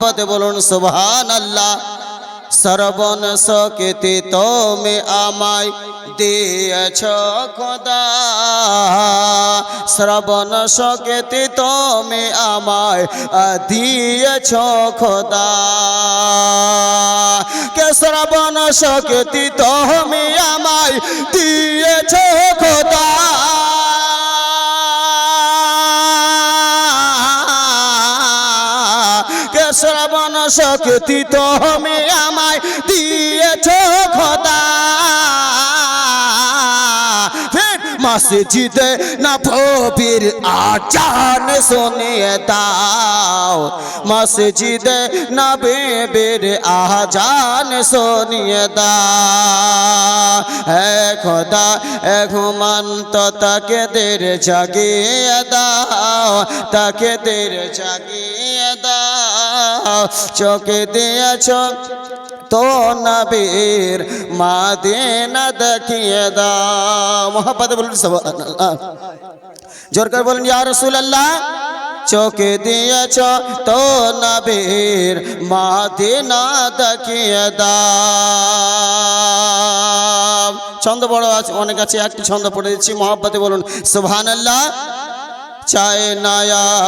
পদে বলুন সুবহান আল্লাহ সর্বন সকৃতি তুমি আমায় দিয়েছ, খোদা। শ্রবণ সকৃতি তুমি আমায় দিয়েছ, খোদা। কে শ্রবণ সকৃতি তুমি আমায় শক্তি তুমি আমায় দিয়েছ খোদা। ফির মসজিদে না ভবির আচান শুনিয়ে দাও। মসজিদে না বেবের আজান শুনিয়ে দাও। খোদা, এ ঘুমন্ত তাকে দের জাগিয়ে দাও, তাকে দের জাগিয়ে দাও। চোখে দিয়েছ তো নবীর মাদিনা দেখিয়ে দাও। মোহাম্মদ বলুন, সুবহানাল্লাহ। জোর করে বলুন, ইয়া রাসূলুল্লাহ। চোখে দিয়েছ তো নবীর মাদিনা দেখিয়ে দাও। ছন্দ বড় আছে, অনেক আছে, একটি ছন্দ পড়ে দিচ্ছি। মোহাম্মতে বলুন, সুবহানাল্লাহ। চায় না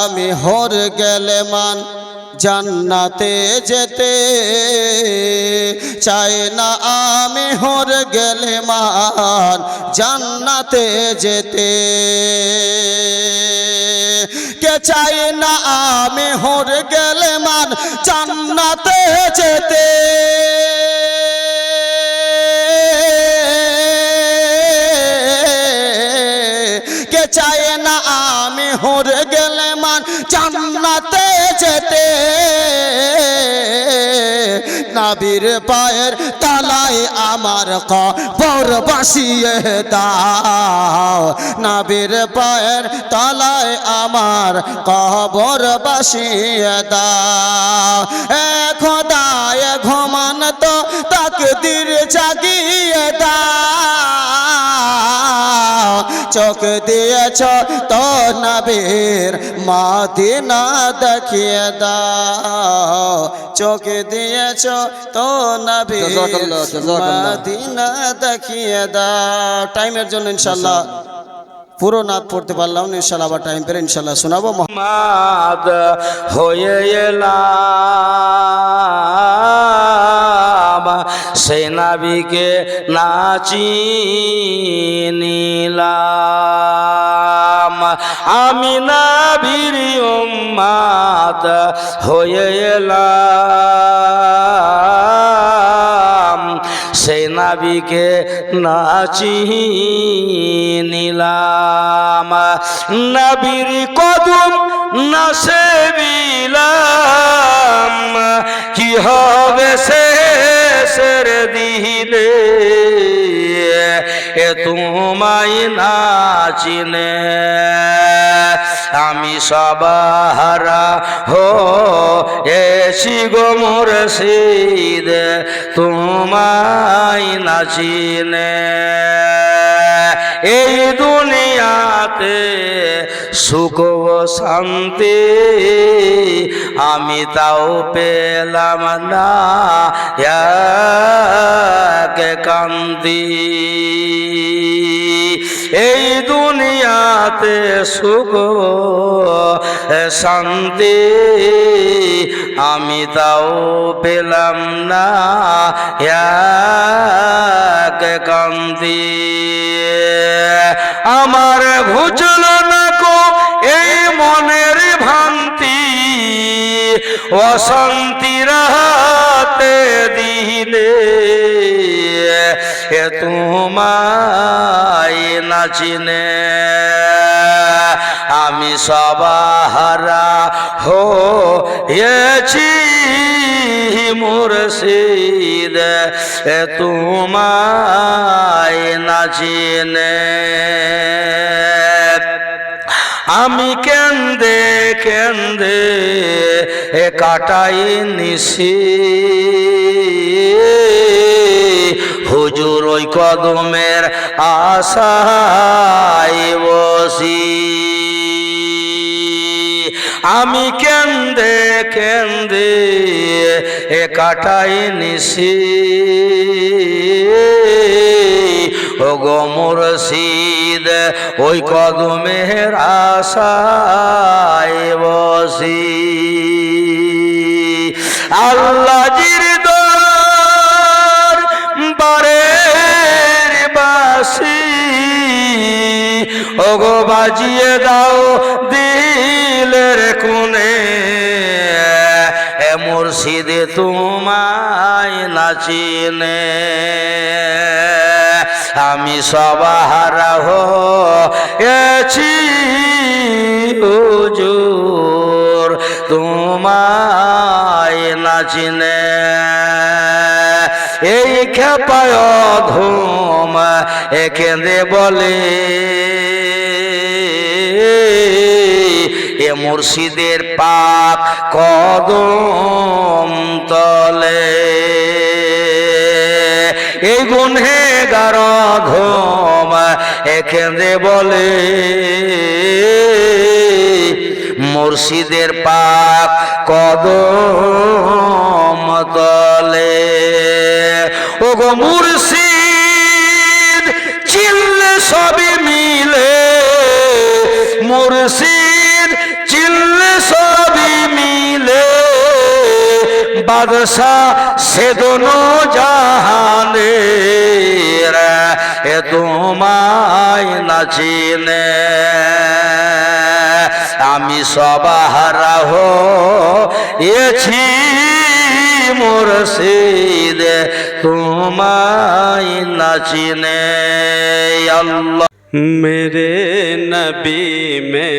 আমি হর গেলে মান। জান্নাতে যেতে। চাই না আমি হর গেলে মান জান্নাতে যেতে। কে চাই না আমি হর গেলে মান জান্নাতে যেতে? যেতে। নাবির পায়ের তালায় আমার কবর বাসিয়ে দাও। নাবির পায়ের তালায় আমার কবর বাসিয়ে দাও। এ খোদায় ঘুমান তো তাকে দির জাগিয়ে চোখ দিয়েছ তো নবীর মাদিনা দেখিয়ে দাও। চোখ দিয়েছ তো নবীর। মাদিনা দেখিয়ে দাও। টাইমের জন্য ইনশাল্লাহ পুরো নাচ পড়তে পারলাম ইনশাল্লাহ আবার টাইম পেরে ইনশাল্লাহ শোনাবো। মাদ হয়ে এলাম সে নাবিকে নাচি নিলাম আমি নাবির উম্মাদ হয়ে এলাম। সেই নাবিকে নাচি নিলাম নাবির কদম না সেবিলাম কি হবে শেষের দিলে এ তোমায় নাচিনে আমি সবাহারা হো এসি গো মোর সিদ তোমায় নাচিনে এই দুনিয়াতে সুখ ও শান্তি আমি তাও পেলাম না। কান্তি এই দুনিয়াতে সুখ শান্তি আমি তাও পেলাম না। কান্তি আমার ঘুচল না মনের ভান্তি অশান্তি রাতে দিলে এ তোমায় নাচিনে আমি সবাহারা হো এছি মুর্শিদ তোমায় নাচিনে আমি কেন্দে কেন্দে এ কাটাই নিশি। হুজুর ওই কদমের আশায় বসি। আমি কেন্দে কেন্দে এ কাটাই নিশি। গো মুর্শিদ, ওই কদমের আশায় বসি। আল্লাহ জির দর বারের বাসি। ও গো বাজিয়ে দাও দিলের কোণে, এ মুর্শিদে তোমায় নাচিনে আমি সবাহারা হয়েছি হুজুর, তোমায় নাচিনে এই খেপায় ধুম এ কেঁদে বলে, এ মুর্শিদের পাক কদম তলে। গুণে গার ধোম এখানে বলে, মুর্শিদের পাক কদম তলে। ও গো মুর্শিদ চিল্লে সবে মিলে, মুর্শিদ বাদশাহ সে দোনো জাহানে এ তোমায় নাচিনে আমি সবাহারা হো এছি মোর সিদে তোমায় নাচিনে আল্লাহ মেরে নবি মে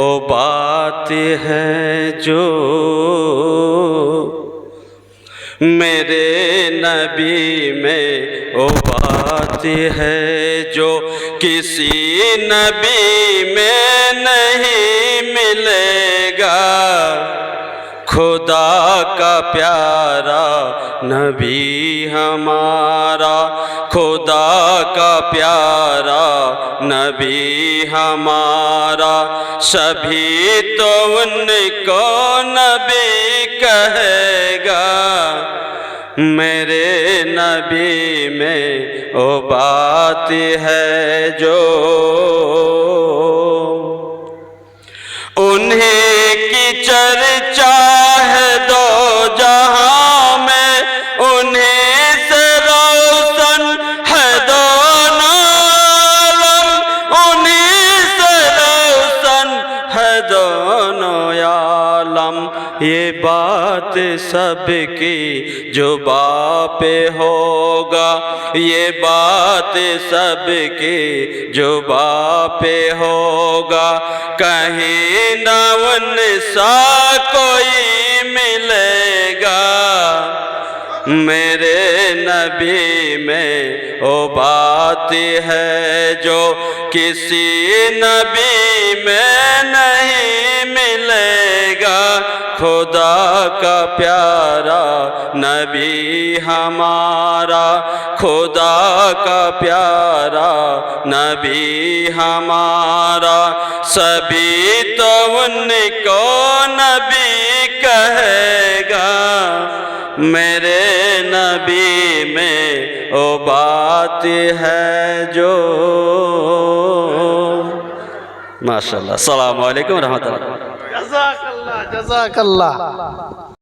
ও বাত है जो میرے نبی میں وہ بات ہے جو کسی نبی میں نہیں ملے گا۔ خدا کا پیارا نبی ہمارا، خدا کا پیارا نبی ہمارا۔ سبھی تو ان کو نبی کہے۔ میرے نبی میں او بات ہے جو انہیں کی چرچ یہ بات سب کی جو باپ ہوگا، یہ بات سب کی جو باپ ہوگا۔ کہیں نہ ون سا کوئی ملے گا۔ میرے نبی میں او بات ہے جو کسی نبی میں نہیں خدا کا پیارا نبی ہمارا، خدا کا پیارا نبی ہمارا۔ سبھی تو ان کو نبی کہے گا، میرے نبی میں او بات ہے جو۔ ماشاءاللہ، السلام علیکم ورحمۃ اللہ۔ جزاك الله جزاك الله.